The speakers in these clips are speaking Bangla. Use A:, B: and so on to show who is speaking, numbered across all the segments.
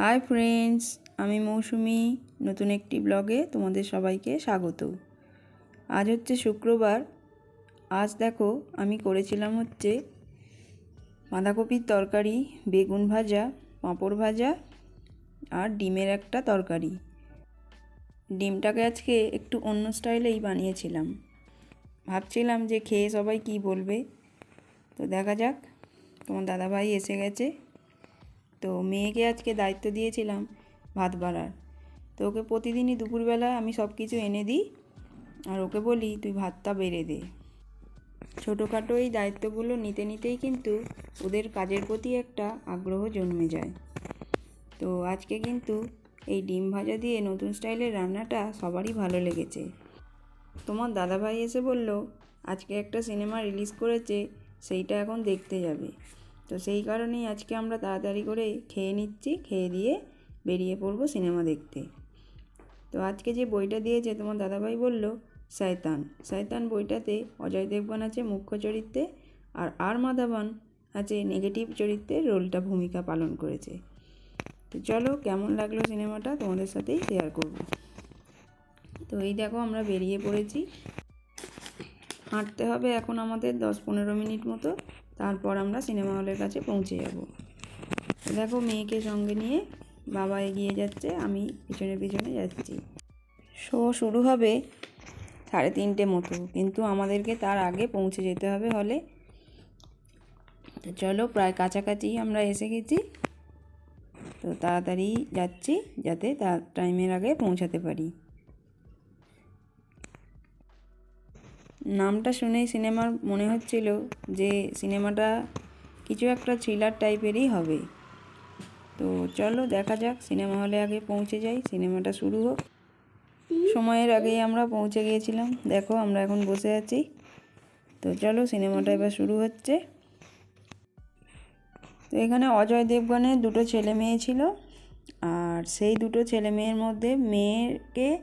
A: হাই ফ্রেন্ডস আমি মৌসুমি, নতুন একটি ব্লগে তোমাদের সবাইকে স্বাগত। আজ হচ্ছে শুক্রবার। আজ দেখো, আমি করেছিলাম হচ্ছে বাঁধাকপির তরকারি, বেগুন ভাজা, পাঁপড় ভাজা আর ডিমের একটা তরকারি। ডিমটাকে আজকে একটু অন্য স্টাইলেই বানিয়েছিলাম। ভাবছিলাম যে খেয়ে সবাই কি বলবে। তো দেখা যাক, তোমার দাদাভাই এসে গেছে। তো মেয়েকে আজকে দায়িত্ব দিয়েছিলাম ভাত বাড়ার। তো ওকে প্রতিদিনই দুপুরবেলা আমি সব কিছু এনে দিই আর ওকে বলি, তুই ভাতটা বেড়ে দে। ছোটোখাটো এই দায়িত্বগুলো নিতে নিতেই কিন্তু ওদের কাজের প্রতি একটা আগ্রহ জন্মে যায়। তো আজকে কিন্তু এই ডিম ভাজা দিয়ে নতুন স্টাইলের রান্নাটা সবারই ভালো লেগেছে। তোমার দাদাভাই এসে বলল, আজকে একটা সিনেমা রিলিজ করেছে, সেইটা এখন দেখতে যাবে। তো সেই কারণেই আজকে আমরা তাড়াতাড়ি করে খেয়ে নিচ্ছি, খেয়ে দিয়ে বেরিয়ে পড়ব সিনেমা দেখতে। তো আজকে যে বইটা দিয়েছে, তোমার দাদাভাই বলল, শয়তান। শয়তান বইটাতে অজয় দেবগন আছে মুখ্য চরিত্রে আর আর মাধবন আছে নেগেটিভ চরিত্রে রোলটা ভূমিকা পালন করেছে। তো চলো, কেমন লাগল সিনেমাটা তোমাদের সাথেই শেয়ার করব। তো এই দেখো, আমরা বেরিয়ে পড়েছি। হাঁটতে হবে এখন আমাদের দশ পনেরো মিনিট মতো, তারপর আমরা সিনেমা হলের কাছে পৌঁছে যাব। দেখো মেয়েকে সঙ্গে নিয়ে বাবা এগিয়ে যাচ্ছে, আমি পিছনে পিছনে যাচ্ছি। শো শুরু হবে সাড়ে তিনটে মতো, কিন্তু আমাদেরকে তার আগে পৌঁছে যেতে হবে হলে। তো চলো প্রায় কাছাকাছি আমরা এসে গেছি। তো তাড়াতাড়ি যাচ্ছি যাতে তার টাইমের আগে পৌঁছাতে পারি। নামটা শুনেই সিনেমার মনে হচ্ছিল যে সিনেমাটা কিছু একটা থ্রিলার টাইপেরই হবে। তো চলো দেখা যাক, সিনেমা হলে আগে পৌঁছে যাই, সিনেমাটা শুরু হোক। সময়ের আগেই আমরা পৌঁছে গিয়েছিলাম। দেখো আমরা এখন বসে আছি। তো চলো সিনেমাটা এবার শুরু হচ্ছে। তো এখানে অজয় দেবগণের দুটো ছেলে মেয়ে ছিল। আর সেই দুটো ছেলে মেয়ের মধ্যে মেয়েকে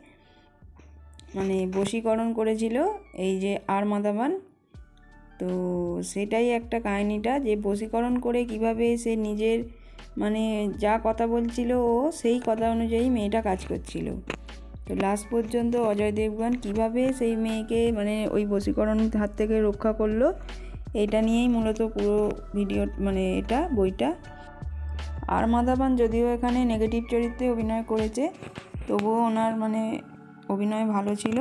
A: মানে বশীকরণ করেছিল এই যে আর মাদাবান। তো সেটাই একটা কাহিনিটা যে বশীকরণ করে কীভাবে সে নিজের মানে যা কথা বলছিল ও সেই কথা অনুযায়ী মেয়েটা কাজ করছিল। তো লাস্ট পর্যন্ত অজয় দেবগান কীভাবে সেই মেয়েকে মানে ওই বশীকরণ হাত থেকে রক্ষা করল, এটা নিয়েই মূলত পুরো ভিডিও মানে এটা বইটা। আর মাদাবান যদিও এখানে নেগেটিভ চরিত্রে অভিনয় করেছে, তবুও ওনার মানে অভিনয় ভালো ছিল।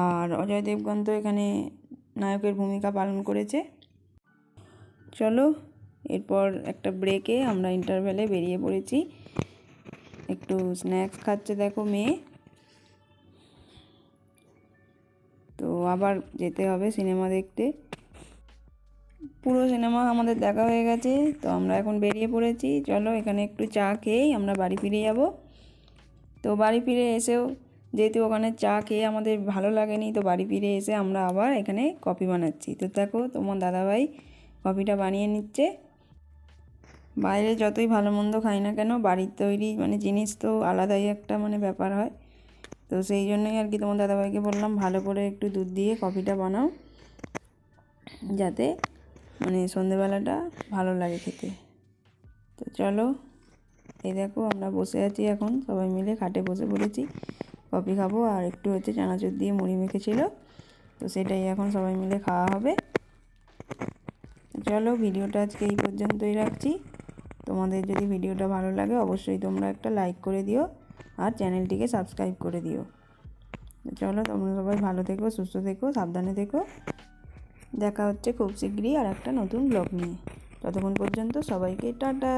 A: আর অজয় দেবগন তো এখানে নায়কের ভূমিকা পালন করেছে। চলো, এরপর একটা ব্রেকে আমরা ইন্টারভেলে বেরিয়ে পড়েছি। একটু স্ন্যাক্স খাচ্ছে দেখো মেয়ে। তো আবার যেতে হবে সিনেমা দেখতে। পুরো সিনেমা আমাদের দেখা হয়ে গেছে, তো আমরা এখন বেরিয়ে পড়েছি। চলো, এখানে একটু চা খেয়েই আমরা বাড়ি ফিরে যাব। তো বাড়ি ফিরে এসেও যেহেতু ওখানে চা খেয়ে আমাদের ভালো লাগেনি, তো বাড়ি ফিরে এসে আমরা আবার এখানে কফি বানাচ্ছি। তো দেখো, তোমার দাদাভাই কফিটা বানিয়ে নিচ্ছে। বাইরে যতই ভালো মন্দ খাই না কেন, বাড়ির তৈরি মানে জিনিস তো আলাদাই একটা মানে ব্যাপার হয়। তো সেই জন্যই আর কি তোমার দাদাভাইকে বললাম, ভালো করে একটু দুধ দিয়ে কফিটা বানাও, যাতে মানে সন্ধেবেলাটা ভালো লাগে খেতে। তো চলো, এই দেখো আমরা বসে আছি এখন, সবাই মিলে খাটে বসে পড়েছি। কফি খাব আর একটু হচ্ছে চানাচুর দিয়ে মুড়ি মেখেছিল। তো সেটাই এখন সবাই মিলে খাওয়া হবে। চলো ভিডিওটা আজকে এই পর্যন্তই রাখছি। তোমাদের যদি ভিডিওটা ভালো লাগে অবশ্যই তোমরা একটা লাইক করে দিও আর চ্যানেলটিকে সাবস্ক্রাইব করে দিও। চলো তোমরা সবাই ভালো থেকো, সুস্থ থেকো, সাবধানে থেকো। দেখা হচ্ছে খুব শীঘ্রই আর একটা নতুন ব্লগ নিয়ে। ততক্ষণ পর্যন্ত সবাইকে টাটা।